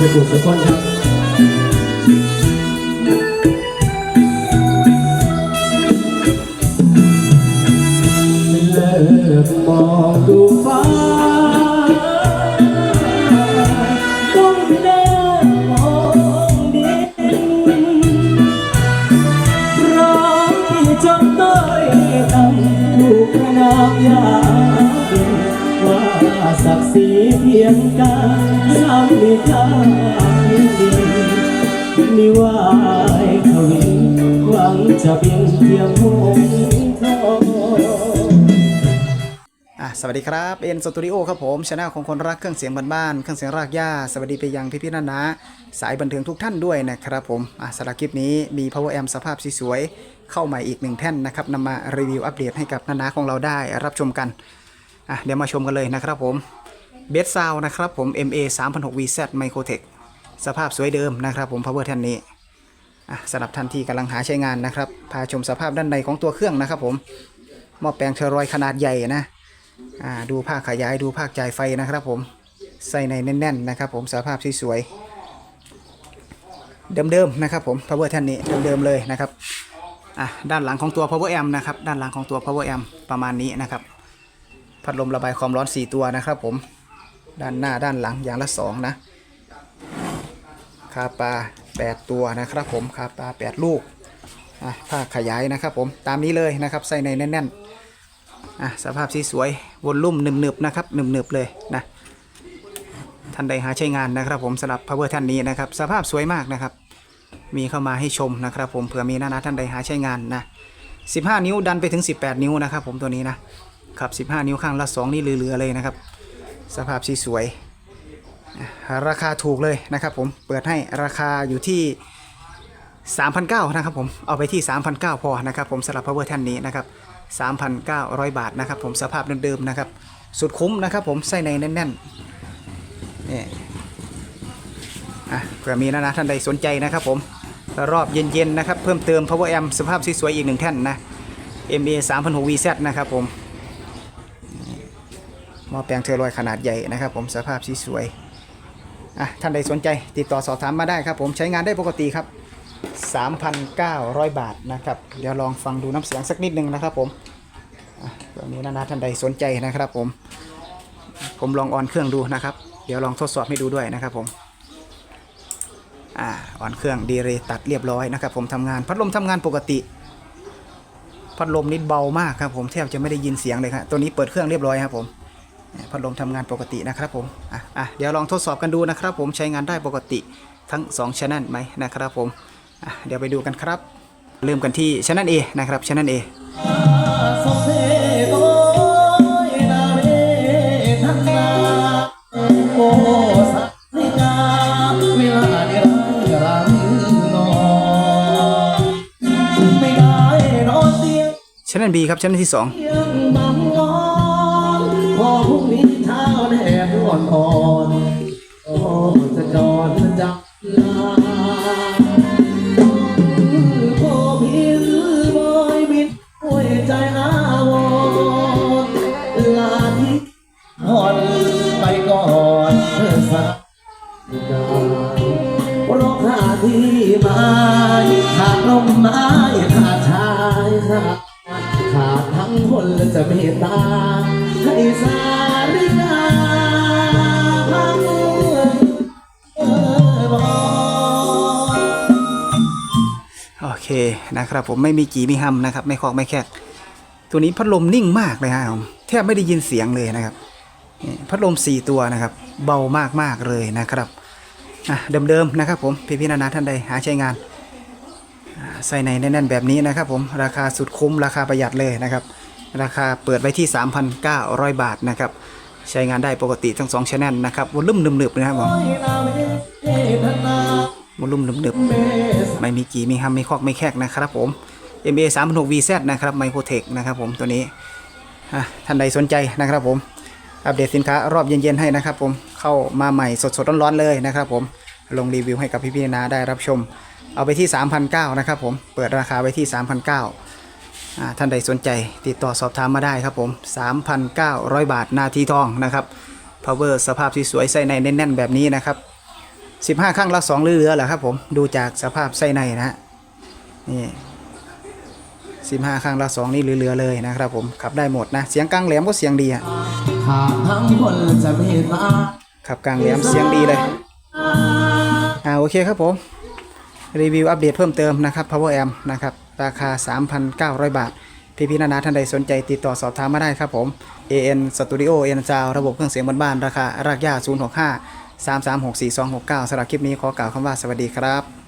สุขุมสุขคนครับ เสียต่ำถูกประนามยาเย็นว่าศักดิ์ศรีเพียงกายซ้ำไม่กล้าเพียงดีนิวายทวินหวังจะเป็นเพียงหงทองอะสวัสดีครับเอ็นสตูดิโอครับผมช anel ของคนรักเครื่องเสียงบ้านๆเครื่องเสียงรากหญ้าสวัสดีไปยังพี่ๆนานาสายบันเทิงทุกท่านด้วยนะครับผมอะสำหรับคลิปนี้มี power amp สภาพสวยๆเข้าใหม่อีกหนึ่งแท่นนะครับนำมารีวิวอัปเดตให้กับนานาของเราได้รับชมกันอะเดี๋ยวมาชมกันเลยนะครับผม เบสซาวนะครับผม MA 3006 VZ Microtech สภาพสวยเดิมนะครับผม power ท่านนี้สำหรับท่านที่กำลังหาใช้งานนะครับ พาชมสภาพด้านในของตัวเครื่องนะครับผมหม้อแปลงเทอรอยขนาดใหญ่นะดูภาคขยายดูภาคจ่ายไฟนะครับผมใส่ในแน่นๆนะครับผมสภาพสวยเดิมๆนะครับผม power ท่านนี้เดิมๆเลยนะครับด้านหลังของตัว power amp นะครับด้านหลังของตัว power amp ประมาณนี้นะครับพัดลมระบายความร้อน 4 ตัวนะครับผม ด้านหน้าด้านหลังอย่างละ2นะคาปลา8 ตัวนะครับผมคาปลา8 ลูกอะภาขยายนะครับผมตามนี้เลยนะครับใส่ในแน่นๆสภาพสีสวยวอลลุ่มหนึบๆนะครับหนึบๆเลยนะท่านใดหาใช้งานนะครับผมสำหรับ power ท่านนี้นะครับสภาพสวยมากนะครับ มีเข้ามาให้ชมนะครับผมเผื่อมีหน้านะท่านใดหาใช้งานนะ15 นิ้วดันไปถึง 18 นิ้วนะครับผมตัวนี้นะครับ15 นิ้วข้างละ 2 นี่เหลือๆเลยนะครับ สภาพสีสวยราคาถูกเลยนะครับผมเปิดให้ราคาอยู่ที่3,900นะครับผมเอาไปที่3,900พอนะครับผมสำหรับ power ท่านนี้นะครับ3,900 บาทนะครับผมสภาพเดิมๆนะครับสุดคุ้มนะครับผมไส้ในแน่นๆนี่อะเผื่อมีนะนะท่านใดสนใจนะครับผมรอบเย็นๆนะครับเพิ่มเติม power amp สภาพสวยๆอีกหนึ่งแท่นนะ MA 3,600 VZ นะครับผม หม้อแปลงเทอร์ลอยขนาดใหญ่นะครับผมสภาพสวยอะท่านใดสนใจติดต่อสอบถามมาได้ครับ ผมใช้งานได้ปกติครับ 3,900 บาทนะครับ เดี๋ยวลองฟังดูน้ำเสียงสักนิดนึงนะครับผมตอนนี้นะนะท่านใดสนใจนะครับผม ผมลองออนเครื่องดูนะครับ เดี๋ยวลองทดสอบให้ดูด้วยนะครับผมอ่าออนเครื่องดีเรตัดเรียบร้อยนะครับ ผมทำงานพัดลมทำงานปกติ พัดลมนิดเบามากครับผมแทบจะไม่ได้ยินเสียงเลยครับตัวนี้เปิดเครื่องเรียบร้อยครับผม พัดลมทำงานปกตินะครับผมอะอะเดี๋ยวลองทดสอบกันดูนะครับ ผมใช้งานได้ปกติทั้ง2 c h anel ไหมนะครับผมอะเดี๋ยวไปดูกันครับ เริ่มกันที่ channel A นะครับ channel A สมเพโอ้ยนาเวทันนาโอ้สัริกาเวลาเดียวรังนอนไม่ได้นอนเตียง พรุ่งนี้เช้าแดดอ่อนอ่อนโอ้จะจอดจับลาพอพินบอยบินหัวใจอาวรลาที่อ่อนไปก่อนสักร้องหาที่ม้ขาดลมไม้ขาดชายขาดขาดทั้งคนและจะเมตตา ให้สาริกาโอเคนะครับผมไม่มีจีมีฮัมนะครับ ไม่คอกไม่แคกตัวนี้พัดลมนิ่งมากเลยฮะผมแทบไม่ได้ยินเสียงเลยนะครับพัดลม 4 ตัวนะครับ เบามากๆเลยนะครับเดิมๆนะครับผมพี่ๆนานาท่านใดหาใช้งานใส่ในแน่นๆแบบนี้นะครับผมราคาสุดคุ้มราคาประหยัดเลยนะครับ ราคาเปิดไว้ที่ 3,900 บาทนะครับ ใช้งานได้ปกติทั้ง2 channel นะครับวอลลุ่มหนึบๆนะครับผมให้นาเวอลลุ่มหนึบๆไม่มีกี่มีฮัมไม่คอกไม่แคกนะครับผม MA 3 6 VZ นะครับไมโครเทคนะครับผมตัวนี้ท่านใดสนใจนะครับผมอัปเดตสินค้ารอบเย็นๆให้นะครับผมเข้ามาใหม่สดๆร้อนๆเลยนะครับผมลงรีวิวให้กับพี่ๆนาได้รับชม เอาไปที่ 3,900นะครับผมเปิดราคาไว้ที่ 3,900 ท่านใดสนใจติดต่อสอบถามมาได้ครับผม 3,900 บาทนาทีทองนะครับ power สภาพที่สวยใส่ในแน่นๆแบบนี้นะครับ 15 ข้างละ2เรือๆหละครับผมดูจากสภาพไส้ในนะฮะนี่15 ข้างละ2นี่เรือๆเลยนะครับผมขับได้หมดนะเสียงกลางแหลมก็เสียงดีฮะหากทั้งคนจะเมตตาขับกลางแหลมเสียงดีเลยอ่าโอเคครับผมรีวิวอัปเดตเพิ่มเติมนะครับ Power Amp นะครับ ราคา 3,900 บาท พี่พี่ๆนานาท่านใดสนใจติดต่อสอบถามมาได้ครับผม AN Studio AN Sound ระบบเครื่องเสียงบ้านๆราคา รากย่า065 3364269สำหรับคลิปนี้ขอกล่าวคำว่าสวัสดีครับ